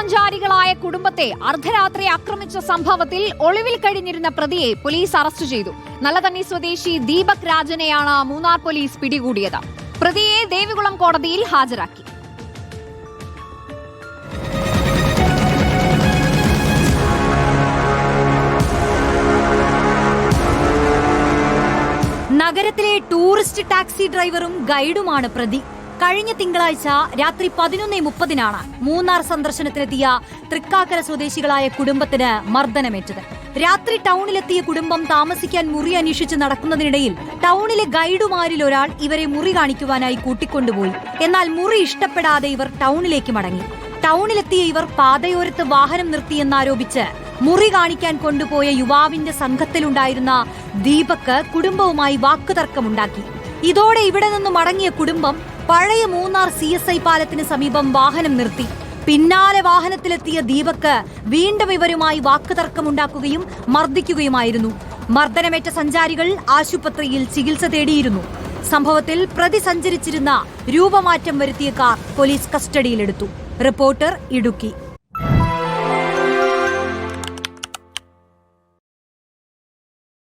വിനോദസഞ്ചാരികളായ കുടുംബത്തെ അർദ്ധരാത്രി ആക്രമിച്ച സംഭവത്തിൽ ഒളിവിൽ കഴിഞ്ഞിരുന്ന പ്രതിയെ പോലീസ് അറസ്റ്റ് ചെയ്തു. നല്ലതണ്ണി സ്വദേശി ദീപക് രാജനെയാണ് മൂന്നാർ പോലീസ് പിടികൂടിയത്. പ്രതിയെ ദേവികുളം കോടതിയിൽ ഹാജരാക്കി. നഗരത്തിലെ ടൂറിസ്റ്റ് ടാക്സി ഡ്രൈവറും ഗൈഡുമാണ് പ്രതി. കഴിഞ്ഞ തിങ്കളാഴ്ച രാത്രി പതിനൊന്ന് മുപ്പതിനാണ് മൂന്നാർ സന്ദർശനത്തിനെത്തിയ തൃക്കാക്കര സ്വദേശികളായ കുടുംബത്തിന് മർദ്ദനമേറ്റത്. രാത്രി ടൗണിലെത്തിയ കുടുംബം താമസിക്കാൻ മുറി അന്വേഷിച്ച് നടക്കുന്നതിനിടയിൽ ടൗണിലെ ഗൈഡുമാരിൽ ഒരാൾ ഇവരെ മുറി കാണിക്കുവാനായി കൂട്ടിക്കൊണ്ടുപോയി. എന്നാൽ മുറി ഇഷ്ടപ്പെടാതെ ഇവർ ടൗണിലേക്ക് മടങ്ങി. ടൗണിലെത്തിയ ഇവർ പാതയോരത്ത് വാഹനം നിർത്തിയെന്നാരോപിച്ച് മുറി കാണിക്കാൻ കൊണ്ടുപോയ യുവാവിന്റെ സംഘത്തിലുണ്ടായിരുന്ന ദീപക് കുടുംബവുമായി വാക്കുതർക്കമുണ്ടാക്കി. ഇതോടെ ഇവിടെ നിന്ന് മടങ്ങിയ കുടുംബം പഴയ മൂന്നാർ സി എസ് ഐ പാലത്തിന് സമീപം വാഹനം നിർത്തി. പിന്നാലെ വാഹനത്തിലെത്തിയ ദീപക് വീണ്ടും ഇവരുമായി വാക്കുതർക്കമുണ്ടാക്കുകയും മർദ്ദിക്കുകയുമായിരുന്നു. മർദ്ദനമേറ്റ സഞ്ചാരികൾ ആശുപത്രിയിൽ ചികിത്സ തേടിയിരുന്നു. സംഭവത്തിൽ പ്രതി സഞ്ചരിച്ചിരുന്ന രൂപമാറ്റം വരുത്തിയ കാർ പോലീസ് കസ്റ്റഡിയിലെടുത്തു. റിപ്പോർട്ടർ ഇടുക്കി.